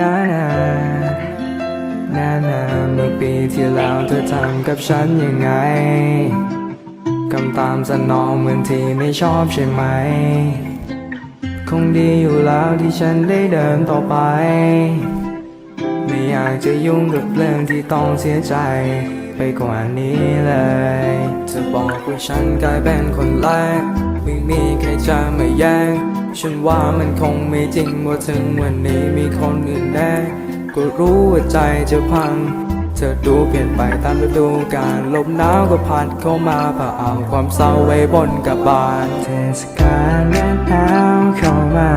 นานานานาเมื่อปีที่แล้วเธอทำกับฉันยังไงคำตามสนองเหมือนที่ไม่ชอบใช่ไหม คงดีอยู่แล้วที่ฉันได้เดินต่อไป ไม่อยากจะยุ่งกับเรื่องที่ต้องเสียใจไปกว่านี้เลยเธอบอกว่าฉันกลายเป็นคนแรกไม่มีใครจะมาแย่ง ฉันว่ามันคงไม่จริงว่าถึงวันนี้มีคนอื่นแน่ก็รู้ว่าใจจะพัง เธอดูเปลี่ยนไปตามฤดูกาลลมหนาวก็พัดเข้ามาพาเอาความเศร้าไว้บนกระบาลเทศกาลหนาวเข้ามา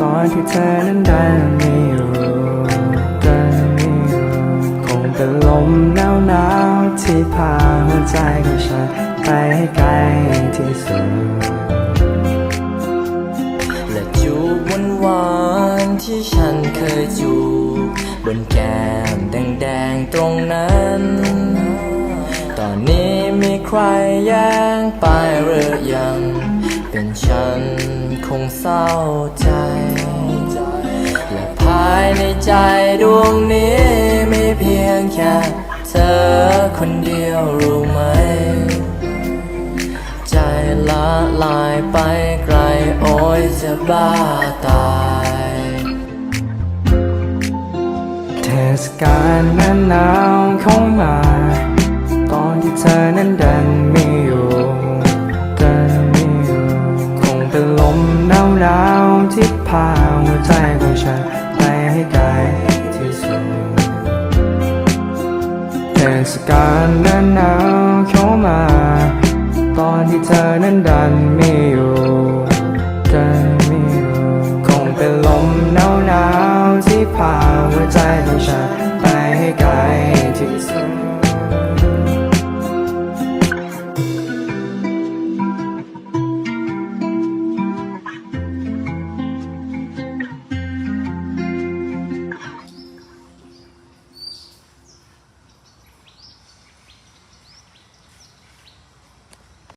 ตอนที่เธอนั้นเดินไม่อยู่เดินไม่อยู่คงเป็นลมหนาวหนาวที่พาหัวใจของฉันไปให้ไกลที่สุด เคยจูบบนแก้มแดงๆตรงนั้น ตอนนี้มีใครแย่งไปหรือยัง เป็นฉันคงเศร้าใจ และภายในใจดวงนี้มีเพียงแค่เธอคนเดียวรู้ไหม ใจละลายไปไกลโอ้ยจะบ้าตาย ศกาลหนั้นหนาวเข้ามา ตอนที่เธอนั้นเดินไม่อยู่เดินไม่อยู่คงเป็นลมหนาวหนาวๆที่พาหัวใจของฉันไปให้ไกลที่สุดเทศกาลหนั้นหนาวเข้ามา ตอนที่เธอนั้นดันไม่อยู่